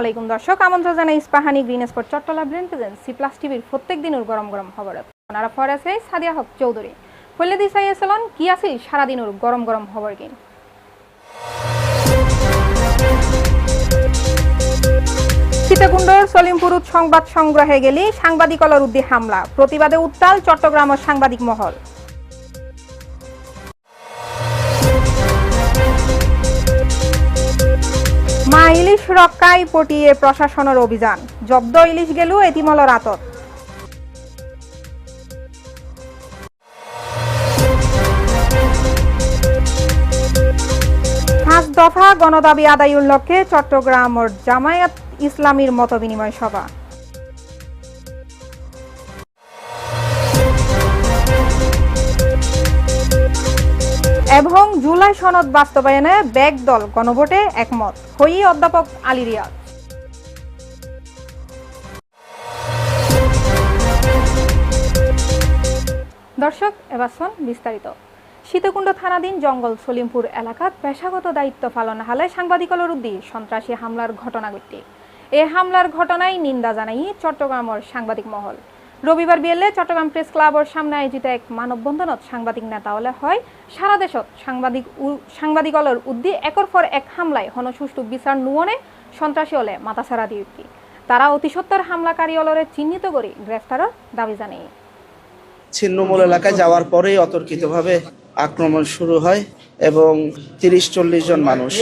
আলাইকুম দর্শক, আমন্ত্রণ জানাই Ispahani green spot Chattala brain present C plus টিভির প্রত্যেক দিনের গরম গরম খবর। আপনারা ফর আছে সাদিয়া হক চৌধুরী। ফলে দিশাই এসলন, কি আছিল সারাদিনের গরম গরম খবর কিন সীতাকুণ্ডর সলিমপুর সংবাদ সংগ্রহে গেলি সাংবাদিকলর উদ্দে হামলা। প্রতিবাদে উত্তাল চট্টগ্রাম সাংবাদিক মহল। মা ইলিশ রক্ষায় পটিয়ে প্রশাসনের অভিযান। জব্দ ইলিশ গেল এতিমল রাতত। পাঁচ দফা গণদাবি আদায়ের লক্ষ্যে ও জামায়াত ইসলামীর মত বিনিময় সভা। এবং জুলাই সনদ বাস্তবায়নে ব্যাগ দল গণভোটে একমত। হই অধ্যাপক আলী রিয়াজ দর্শক, এবার বিস্তারিত। সীতাকুণ্ড থানাধীন জঙ্গল সলিমপুর এলাকাত পেশাগত দায়িত্ব পালন হালে সাংবাদিকলর উদ্দি সন্ত্রাসী হামলার ঘটনা ঘটে এ হামলার ঘটনায় নিন্দা জানাই চট্টগ্রামের সাংবাদিক মহল। রবিবার বিএলএ চট্টগ্রাম প্রেস ক্লাবের সামনে আয়োজিত এক মানববন্ধনত সাংবাদিক নেতা হলে হয়। সারা দেশত সাংবাদিক সাংবাদিক সাংবাদিকলর উদ্দি একর পর এক হামলায় হন সুষ্ঠু বিচার নুয়নে সন্ত্রাসী হলে মাথাছাড়া দিয়ে উঠি। তারা অতি সত্তর হামলাকারী অলরে চিহ্নিত করে গ্রেফতারের দাবি জানিয়ে। ছিন্নমূল এলাকায় যাওয়ার পরেই অতর্কিতভাবে আক্রমণ শুরু হয় এবং তিরিশ চল্লিশ জন মানুষ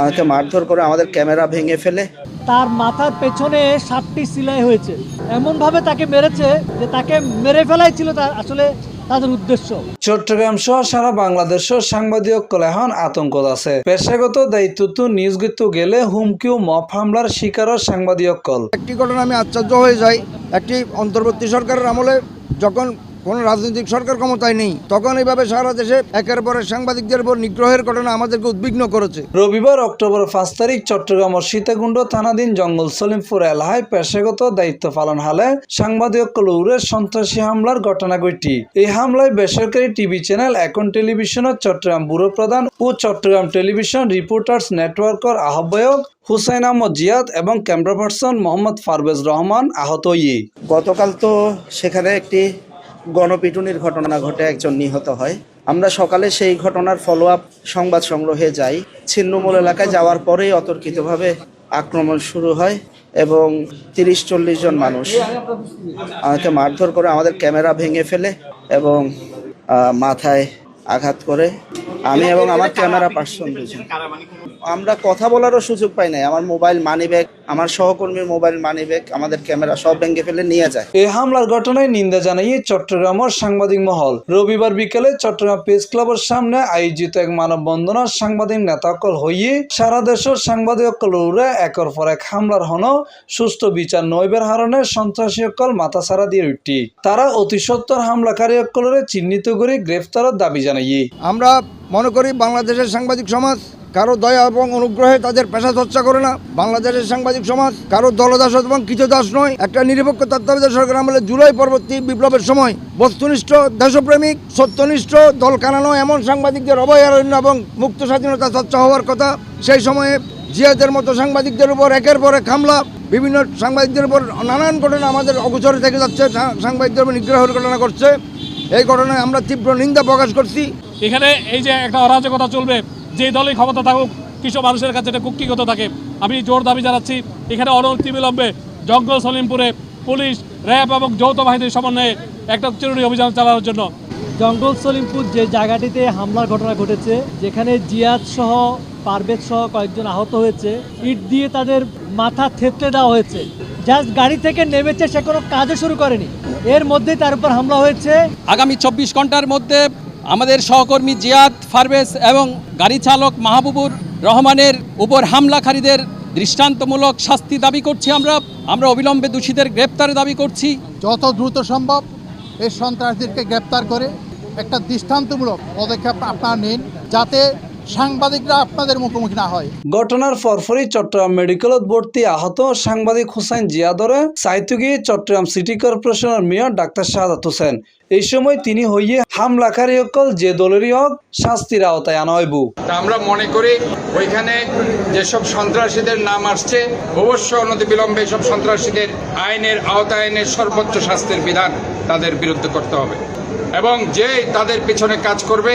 আমাকে মারধর করে আমাদের ক্যামেরা ভেঙে ফেলে। তার মাথার পেছনে সাতটি সিলাই হয়েছে। এমনভাবে তাকে মেরেছে যে তাকে মেরে ফেলাই ছিল তার আসলে তাদের উদ্দেশ্য। চট্টগ্রাম সহ সারা বাংলাদেশ সাংবাদিক কলেহন আতঙ্ক আছে। পেশাগত দায়িত্ব তো নিয়োজিত গেলে হুমকি ও মফ হামলার শিকার সাংবাদিক কল। একটি ঘটনা আমি আশ্চর্য হয়ে যাই। একটি অন্তর্বর্তী সরকারের আমলে যখন কোনো রাজনৈতিক সরকার ক্ষমতায় নেই। তখন এইভাবে সারা দেশে একের পর এক সাংবাদিকদের উপর নিগ্রহের ঘটনা আমাদেরকে উদ্বিগ্ন করেছে। রবিবার অক্টোবর পাঁচ তারিখ চট্টগ্রাম ও সীতাকুণ্ড থানাধীন জঙ্গল সলিমপুর এলাহায় পেশাগত দায়িত্ব পালন হালে সাংবাদিক কলৌরের সন্ত্রাসী হামলার ঘটনা ঘটি। এই হামলায় বেসরকারি টিভি চ্যানেল এখন টেলিভিশনের চট্টগ্রাম ব্যুরো প্রধান ও চট্টগ্রাম টেলিভিশন রিপোর্টার্স নেটওয়ার্কের আহ্বায়ক হুসাইন আহমদ জিয়াদ এবং ক্যামেরা পার্সন মোহাম্মদ ফারভেজ রহমান আহত ইয়ে গতকাল তো সেখানে একটি গণপিটুনির ঘটনা ঘটে একজন নিহত হয়। আমরা সকালে সেই ঘটনার ফলো আপ সংবাদ সংগ্রহে যাই। ছিন্নমূল এলাকায় যাওয়ার পরেই অতর্কিতভাবে আক্রমণ শুরু হয় এবং তিরিশ চল্লিশ জন মানুষ আমাকে মারধর করে আমাদের ক্যামেরা ভেঙে ফেলে এবং মাথায় আঘাত করে। আমি এবং আমার ক্যামেরা পার্সন দুজন। আমরা কথা বলারও সুযোগ পাই নাই। আমার মোবাইল মানি ব্যাগ আমার সহকর্মীর মোবাইল মানি ব্যাগ আমাদের ক্যামেরা সব ভেঙে ফেলে নিয়ে যায়। এই হামলার ঘটনায় নিন্দা জানিয়ে চট্টগ্রামের সাংবাদিক মহল। রবিবার বিকেলে চট্টগ্রাম প্রেস ক্লাবের সামনে আয়োজিত এক মানববন্ধনের সাংবাদিক নেতাকল হইয়ে সারা দেশের সাংবাদিকল উড়ে একের পর এক হামলার হন সুস্থ বিচার নৈবের হারণে সন্ত্রাসী অকল মাথা সারা দিয়ে উঠি তারা অতি সত্তর হামলাকারী অকলরে চিহ্নিত করে গ্রেফতারের দাবি জানাইয়ে। আমরা মনে করি বাংলাদেশের সাংবাদিক সমাজ কারও দয়া এবং অনুগ্রহে তাদের পেশা চর্চা করে না। বাংলাদেশের সাংবাদিক সমাজ কারও দলদাস এবং কিছু দাস নয়। একটা নিরপেক্ষ তত্ত্বাবধায়ক সরকার আমলে জুলাই পরবর্তী বিপ্লবের সময় বস্তুনিষ্ঠ, দেশপ্রেমিক, সত্যনিষ্ঠ দল কানানো এমন সাংবাদিকদের অভয়ারণ্য এবং মুক্ত স্বাধীনতা চর্চা হওয়ার কথা। সেই সময়ে জিয়াদের মতো সাংবাদিকদের উপর একের পর এক বিভিন্ন সাংবাদিকদের উপর নানান ঘটনা আমাদের অগোচরে থেকে যাচ্ছে। সাংবাদিকদের উপর নিগ্রহের ঘটনা করছে এই ঘটনায় আমরা তীব্র নিন্দা প্রকাশ করছি। এখানে এই যে একটা অরাজকতা চলবে যে দলই ক্ষমতা থাকুক কিছু মানুষের কাছে এটা কুক্ষিগত থাকে। আমি জোর দাবি জানাচ্ছি এখানে অনতিবিলম্বে জঙ্গল সলিমপুরে পুলিশ র্যাব এবং যৌথ বাহিনীর সমন্বয়ে একটা জরুরি অভিযান চালানোর জন্য। জঙ্গল সলিমপুর যে জায়গাটিতে হামলার ঘটনা ঘটেছে যেখানে জিয়াদ সহ পারভেজ সহ কয়েকজন আহত হয়েছে ইট দিয়ে তাদের মাথা থেতলে দেওয়া হয়েছে। জাস্ট গাড়ি থেকে নেমেছে সে কোনো কাজও শুরু করেনি। এর মধ্যেই তার উপর হামলা হয়েছে। আগামী চব্বিশ ঘণ্টার মধ্যে আমাদের সহকর্মী জিয়াদ ফারবেস এবং গাড়ি চালক মাহবুবুর রহমানের উপর হামলাকারীদের দৃষ্টান্তমূলক শাস্তি দাবি করছি আমরা। আমরা অবিলম্বে দোষীদের গ্রেপ্তারের দাবি করছি। যত দ্রুত সম্ভব এই সন্ত্রাসীদেরকে গ্রেপ্তার করে একটা দৃষ্টান্তমূলক পদক্ষেপ আপনারা নিন যাতে সাংবাদিকরা আপনাদের মুখোমুখি না হয়। ঘটনার পরপরই চট্টগ্রাম মেডিকেলত ভর্তি আহত সাংবাদিক হুসাইন জিয়াদরে সাইতে গিয়ে চট্টগ্রাম সিটি কর্পোরেশনের মেয়র ডাক্তার শাহাদাত হোসেন। এই সময় তিনি হইয়ে হামলাকারী সকল যে দলেরই হোক শাস্তির আওতায় আনা হইব। তা আমরা মনে করি ওইখানে যেসব সন্ত্রাসীদের নাম আসছে অবশ্যই অনতিবিলম্বে সব সন্ত্রাসীদের আইনের আওতায় এনে সর্বোচ্চ শাস্তির বিধান তাদের বিরুদ্ধে করতে হবে। এবং যে তাদের পিছনে কাজ করবে,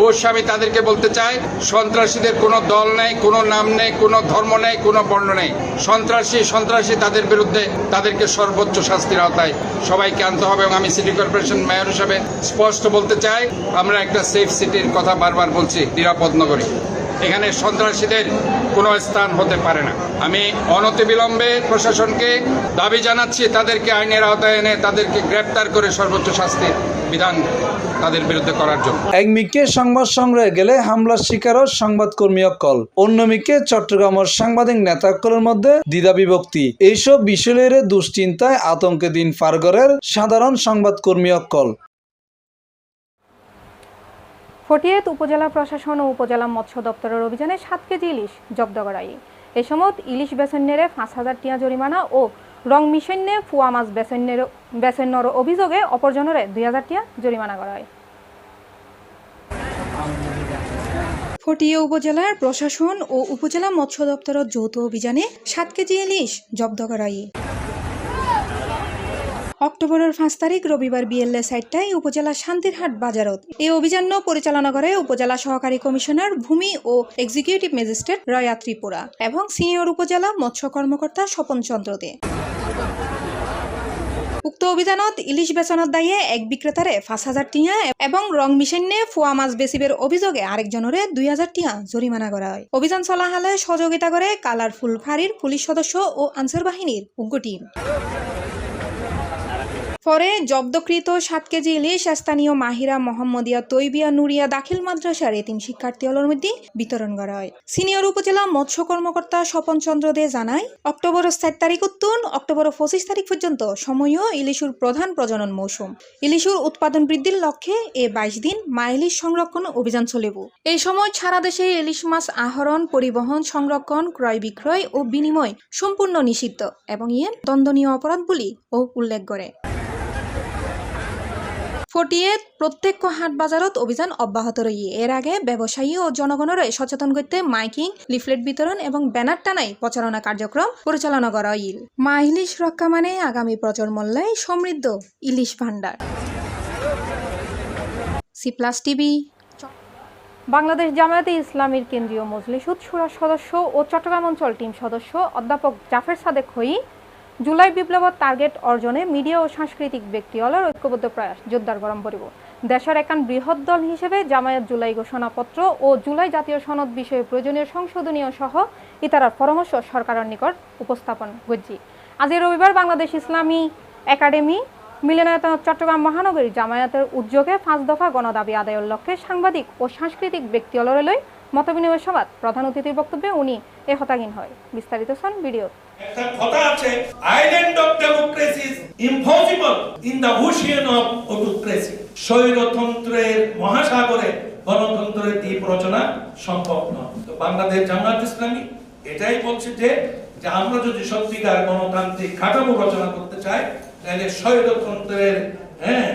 অবশ্যই আমি তাদেরকে বলতে চাই, সন্ত্রাসীদের কোনো দল নেই, কোনো নাম নেই, কোনো ধর্ম নেই, কোনো বর্ণ নেই। সন্ত্রাসী সন্ত্রাসী তাদের বিরুদ্ধে তাদেরকে সর্বোচ্চ শাস্তির আওতায় সবাইকে আনতে হবে এবং আমি সিটি কর্পোরেশন মেয়র হিসাবে স্পষ্ট বলতে চাই, আমরা একটা সেফ সিটির কথা বারবার বলছি, নিরাপদ নগরী। এখানে সন্ত্রাসীদের কোনো স্থান হতে পারে না। আমি অনতিবিলম্বে প্রশাসনকে দাবি জানাচ্ছি, তাদেরকে আইনের আওতায় এনে তাদেরকে গ্রেপ্তার করে সর্বোচ্চ শাস্তির বিধান তাদের বিরুদ্ধে করার জন্য। এক মিকে সংবাদ সংগ্রহে গেলে হামলার শিকারও সংবাদকর্মী অকল। অন্য মিকে চট্টগ্রামের সাংবাদিক নেতাকলের মধ্যে দ্বিধা বিভক্তি। এইসব বিষয়ের দুশ্চিন্তায় আতঙ্কে দিন ফারগরের সাধারণ সংবাদকর্মী অকল। ফটিয়াত উপজেলা প্রশাসন ও উপজেলা মৎস্য দপ্তরের অভিযানে সাত কেজি ইলিশ জব্দ করাই এ সময় ইলিশ বেসন্যেরে পাঁচ হাজার টিয়া জরিমানা ও রং মিশন্যে ফুয়া মাছ বেসন্যের বেসন্যর অভিযোগে অপরজনরে দুই হাজার টিয়া জরিমানা করা হয়। ফটিয়া উপজেলার প্রশাসন ও উপজেলা মৎস্য দপ্তরের যৌথ অভিযানে সাত কেজি ইলিশ জব্দ করা অক্টোবরের পাঁচ তারিখ রবিবার বিএলএ সাইটটায় উপজেলা শান্তিরহাট বাজারত। এই অভিযান পরিচালনা করে উপজেলা সহকারী কমিশনার ভূমি ও এক্সিকিউটিভ ম্যাজিস্ট্রেট রয়া ত্রিপুরা এবং সিনিয়র উপজেলা মৎস্য কর্মকর্তা স্বপন চন্দ্র দে। উক্ত অভিযানত ইলিশ বেচনত দায়ে এক বিক্রেতারে পাঁচ হাজার টিয়া এবং রং মিশনে ফোয়া মাছ বেসিবের অভিযোগে আরেকজনরে দুই হাজার টিয়া জরিমানা করা হয় অভিযান চলা হালে সহযোগিতা করে কালারফুল ফাঁড়ির পুলিশ সদস্য ও আনসার বাহিনীর উগ্র টিম। পরে জব্দকৃত সাত কেজি ইলিশ স্থানীয় মাহিরা মোহাম্মদিয়া তৈবিয়া নুরিয়া দাখিল মাদ্রাসার এতিম শিক্ষার্থী হলের মধ্যে বিতরণ করা হয়। সিনিয়র উপজেলা মৎস্য কর্মকর্তা স্বপন চন্দ্র দে জানায়, অক্টোবর চার তারিখ উত্তুন, অক্টোবর পঁচিশ তারিখ পর্যন্ত সময়ও ইলিশুর প্রধান প্রজনন মৌসুম। ইলিশুর উৎপাদন বৃদ্ধির লক্ষ্যে এ বাইশ দিন মা ইলিশ সংরক্ষণ অভিযান চলিব। এই সময় সারা দেশে ইলিশ মাছ আহরণ, পরিবহন, সংরক্ষণ, ক্রয় বিক্রয় ও বিনিময় সম্পূর্ণ নিষিদ্ধ এবং ইয়ে দণ্ডনীয় অপরাধ বলি ও উল্লেখ করে। ফটিয়ে প্রত্যেক হাট বাজারত অভিযান অব্যাহত রয়ে এর আগে ব্যবসায়ী ও জনগণের সচেতন করতে মাইকিং, লিফলেট বিতরণ এবং ব্যানার টানাই প্রচারণা কার্যক্রম পরিচালনা করা হইল। মা ইলিশ রক্ষা মানে আগামী প্রজন্মল্লাই সমৃদ্ধ ইলিশ ভাণ্ডার। C plus TV. Bangladesh Jamaate ইসলামীর কেন্দ্রীয় মজলিসুদ সুরা সদস্য ও চট্টগ্রাম অঞ্চল টিম সদস্য অধ্যাপক জাফর সাদেক হই জুলাই বিপ্লবত টার্গেট অর্জনে মিডিয়া ও সাংস্কৃতিক ব্যক্তিওয়ালার ঐক্যবদ্ধ প্রয়াস, জোরদার গরম পড়িব দেশের একান বৃহৎ দল হিসেবে জামায়াত জুলাই ঘোষণাপত্র ও জুলাই জাতীয় সনদ বিষয়ে প্রয়োজনীয় সংশোধনীয় সহ ইতারার পরামর্শ সরকারের নিকট উপস্থাপন গজ্জি আজ রবিবার বাংলাদেশ ইসলামী একাডেমি, মিলনায়তন চট্টগ্রাম মহানগরী জামায়াতের উদ্যোগে পাঁচ দফা গণদাবি আদায়ের লক্ষ্যে সাংবাদিক ও সাংস্কৃতিক ব্যক্তিওয়ালয় মতবিনিময় সভাত প্রধান অতিথির বক্তব্যে উনি এ হতাগিন হয়। বিস্তারিত শোন ভিডিও। একটা কথা আছে island of democracy is impossible in the ocean of autocracy স্বৈরতন্ত্রের মহাসাগরে গণতন্ত্রের দ্বীপ রচনা সম্ভব নয়। তো বাংলাদেশ জামায়াত ইসলামী এটাই বলছে যে যে আমরা যদি সত্যিকার গণতান্ত্রিক কাঠামো রচনা করতে চাই, তাহলে স্বৈরতন্ত্রের হ্যাঁ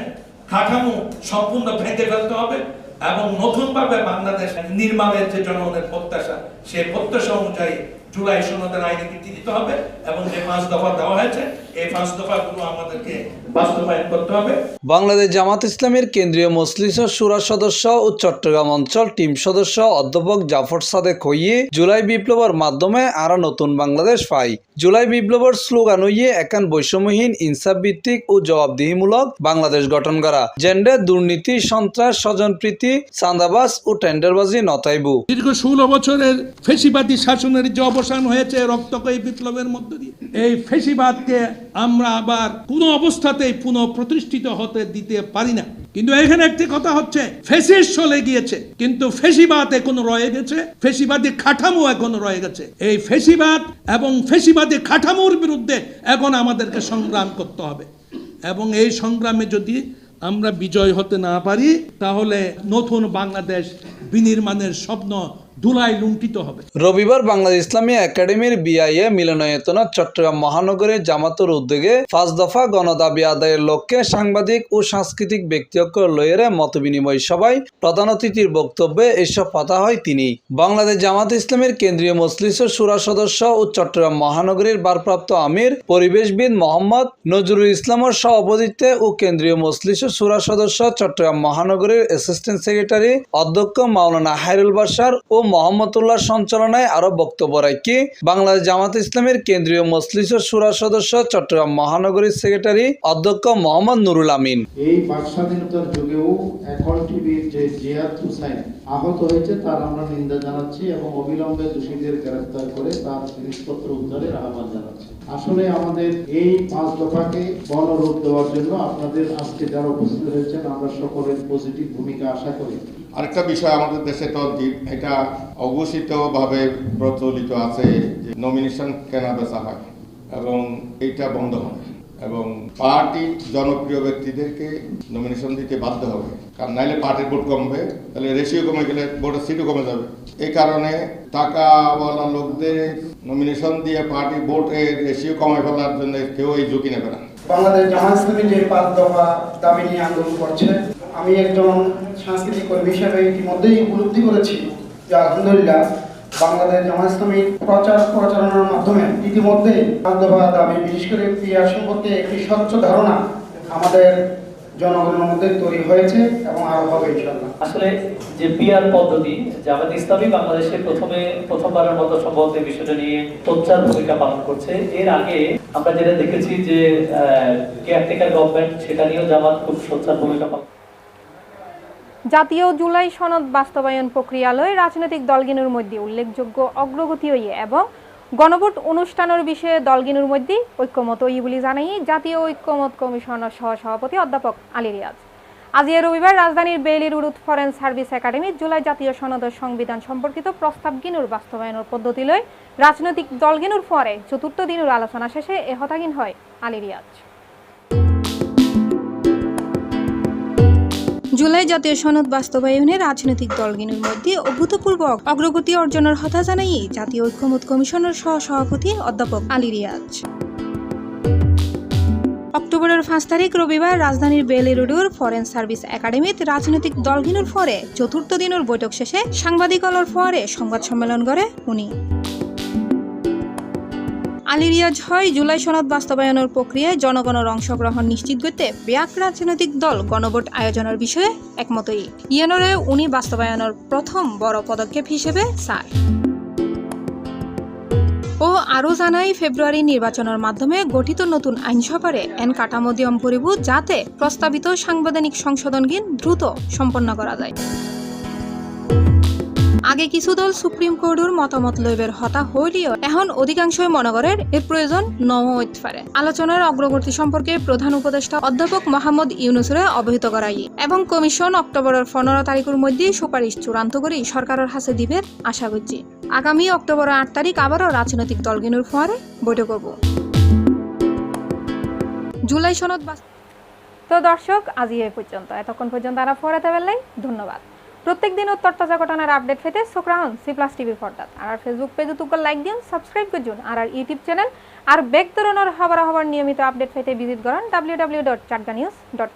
কাঠামো সম্পূর্ণ ভেঙে ফেলতে হবে। এবং নতুনভাবে বাংলাদেশ নির্মাণের যে জনগণের প্রত্যাশা সেই প্রত্যাশা অনুযায়ী জুলাই সনদের আইনে কীর্তি দিতে হবে এবং যে পাঁচ দফা দেওয়া হয়েছে এই পাঁচ দফাগুলো আমাদেরকে বাস্তবায়ন করতে হবে। বাংলাদেশ জামাত ইসলামের কেন্দ্রীয় মজলিস সুরা সদস্য ও চট্টগ্রাম অঞ্চল টিম সদস্য অধ্যাপক জাফর সাদেক হইয়ে জুলাই বিপ্লবের মাধ্যমে আরও নতুন বাংলাদেশ পাই জুলাই বিপ্লবের স্লোগান হইয়ে একান বৈষম্যহীন ইনসাফ ভিত্তিক ও জবাবদিহিমূলক বাংলাদেশ গঠন করা। জেন্ডার দুর্নীতি সন্ত্রাস স্বজনপ্রীতি চাঁদাবাজ ও টেন্ডারবাজি নতাইবু। দীর্ঘ ষোলো বছরের ফেসিবাদী শাসনের যে অবসান হয়েছে রক্তকয়ী বিপ্লবের মধ্য দিয়ে। এই ফেসিবাদকে আমরা আবার কোন অবস্থাতেই পুনঃ প্রতিষ্ঠিত হতে দিতে পারি না। কিন্তু এখানে একটি কথা হচ্ছে ফেসিস চলে গিয়েছে, কিন্তু ফেসিবাদ এখনও রয়ে গেছে, ফেসিবাদী কাঠামো এখনও রয়ে গেছে। এই ফেসিবাদ এবং ফেসিবাদী কাঠামোর বিরুদ্ধে এখন আমাদেরকে সংগ্রাম করতে হবে। এবং এই সংগ্রামে যদি আমরা বিজয় হতে না পারি, তাহলে নতুন বাংলাদেশ বিনির্মাণের স্বপ্ন ধুলায় লুণ্ঠিত হবে। রবিবার বাংলাদেশ ইসলামী একাডেমির বিআইএ মিলনায়তনা চট্টগ্রাম মহানগরের জামাতের উদ্যোগে পাঁচ দফা গণদাবি আদায়ের লক্ষ্যে সাংবাদিক ও সাংস্কৃতিক ব্যক্তিত্ব লয়ের মত বিনিময় সভায় প্রধান অতিথির বক্তব্যে এসব কথা হয় তিনি। বাংলাদেশ জামাত ইসলামের কেন্দ্রীয় মজলিসের সুরা সদস্য ও চট্টগ্রাম মহানগরীর ভারপ্রাপ্ত আমির, পরিবেশবিদ মোহাম্মদ নজরুল ইসলামের সভাপতিত্বে ও কেন্দ্রীয় মজলিসের সুরা সদস্য চট্টগ্রাম মহানগরীর অ্যাসিস্ট্যান্ট সেক্রেটারি অধ্যক্ষ মাওলানা হাইরুল বাসার ও মোহাম্মদুল্লাহ সঞ্চালনায় আরও বক্তব্য রাখি। বাংলাদেশ জামাত ইসলামের কেন্দ্রীয় মজলিসের সুরা সদস্য চট্টগ্রাম মহানগরীর সেক্রেটারি অধ্যক্ষ মোহাম্মদ নুরুল আমিন। এই বাক স্বাধীনতার যুগেও এখন টিভির যে জিয়াদ হুসাইন আহত হয়েছে, তার আমরা নিন্দা জানাচ্ছি এবং অবিলম্বে দোষীদের গ্রেফতার করে তার জিনিসপত্র উদ্ধারের আহ্বান জানাচ্ছি। আসলে আমাদের এই পাঁচ দফাকে গণরূপ দেওয়ার জন্য আপনাদের আজকে যারা উপস্থিত হয়েছেন আমরা সকলের পজিটিভ ভূমিকা আশা করি। আরেকটা বিষয় আমাদের দেশে তো এটা অঘোষিতভাবে প্রচলিত আছে যে নমিনেশন কেনা বেচা হয় এবং এইটা বন্ধ হয়। এবং পার্টি জনপ্রিয় ব্যক্তিদেরকে নমিনেশন দিতে বাধ্য হবে। কারণ নাইলে পার্টির ভোট কমবে তাহলে রেশিও কমে গেলে ভোটের সিটও কমে যাবে। এই কারণে টাকাওয়ালা লোকদের নমিনেশন দিয়ে পার্টি ভোটের রেশিও কমে ফেলার জন্য কেউ এই ঝুঁকি নেবে না। বাংলাদেশ জামাত ইসলামী যে পাঁচ দফা দাবি নিয়ে আন্দোলন করছে, আমি একজন সাংস্কৃতিক কর্মী হিসেবে ইতিমধ্যেই উপলব্ধি করেছি যে আলহামদুলিল্লাহ বাংলাদেশ জামাত প্রচার প্রচারণার মাধ্যমে ইতিমধ্যে দফা দাবি, বিশেষ করে ক্রিয়া সম্পর্কে একটি স্বচ্ছ ধারণা আমাদের জনগণের মধ্যে তৈরি হয়েছে এবং আরও হবে আসলে যে পদ্ধতি প্রথমে প্রথমবারের বিষয়টা নিয়ে সোচ্চার ভূমিকা পালন করছে। এর আগে আমরা যেটা দেখেছি যে কেয়ারটেকার গভর্নমেন্ট সেটা নিয়েও জামাত খুব সোচ্চার ভূমিকা পালন জাতীয় জুলাই সনদ বাস্তবায়ন প্রক্রিয়ালয় রাজনৈতিক দলগিনুর মধ্যে উল্লেখযোগ্য অগ্রগতি হইয়ে এবং গণভোট অনুষ্ঠানের বিষয়ে দলগিনুর মধ্যে ঐক্যমত হই বলে জানাই জাতীয় ঐক্যমত কমিশনের সহ সভাপতি অধ্যাপক আলী রিয়াজ। আজ এ রবিবার রাজধানীর Bailey road foreign service academy July জাতীয় সনদের সংবিধান সম্পর্কিত প্রস্তাব গিনুর বাস্তবায়নের পদ্ধতি লয় রাজনৈতিক দলগিনুর পরে চতুর্থ দিনের আলোচনা শেষে এ হতাগিন হয় আলী রিয়াজ। জুলাই জাতীয় সনদ বাস্তবায়নে রাজনৈতিক দলগুলোর মধ্যে অভূতপূর্ব অগ্রগতি অর্জনের হতা জানাই জাতীয় ঐক্যমত কমিশনের সহ সভাপতি অধ্যাপক আলী রিয়াজ। অক্টোবরের পাঁচ তারিখ রবিবার রাজধানীর বেলি রোডের ফরেন সার্ভিস একাডেমিত রাজনৈতিক দলগুলোর পরে চতুর্থ দিনের বৈঠক শেষে সাংবাদিকলর পরে সংবাদ সম্মেলন করে উনি। আলী রিয়াজ হয় জুলাই সনদ বাস্তবায়নের প্রক্রিয়ায় জনগণের অংশগ্রহণ নিশ্চিত করতে ব্যাক রাজনৈতিক দল গণভোট আয়োজনের বিষয়ে একমতই। ইয়েনরে উনি বাস্তবায়নের প্রথম বড় পদক্ষেপ হিসেবে স্যার। ও আরও জানাই ফেব্রুয়ারি নির্বাচনের মাধ্যমে গঠিত নতুন আইনসভারে এন কাঠামো দিয়ম করিব যাতে প্রস্তাবিত সাংবিধানিক সংশোধনগিন দ্রুত সম্পন্ন করা যায়। আগে কিছু দল সুপ্রিম কোর্টের মতামত লইবের হতা হইলেও এখন অধিকাংশই মনে করেন এর প্রয়োজন নও হইতে পারে আলোচনার অগ্রগতি সম্পর্কে প্রধান উপদেষ্টা অধ্যাপক মোহাম্মদ ইউনুসরে অবহিত করাই এবং কমিশন অক্টোবরের পনেরো তারিখের মধ্যে সুপারিশ চূড়ান্ত করে সরকারের হাতে দিবে আশা করছি। আগামী অক্টোবর আট তারিখ আবারও রাজনৈতিক দলগিনুর ফোয়ারে বৈঠক হব। জুলাই সনদ তো দর্শক, আজি এই পর্যন্ত। এতক্ষণ পর্যন্ত আরা ফরাতে পারলেই। ধন্যবাদ। প্রত্যেক দিন উত্তর তাজা ঘটনার আপডেট পেতে রাখুন সি প্লাস টিভির পর্দাত। আর ফেসবুক পেজে তুকর লাইক দিন সাবস্ক্রাইব করুন আর আর ইউটিউব চ্যানেল আর বেগ ধরনের খবর খবর নিয়মিত আপডেট পেতে ভিজিট করুন W W dot Chatga news dot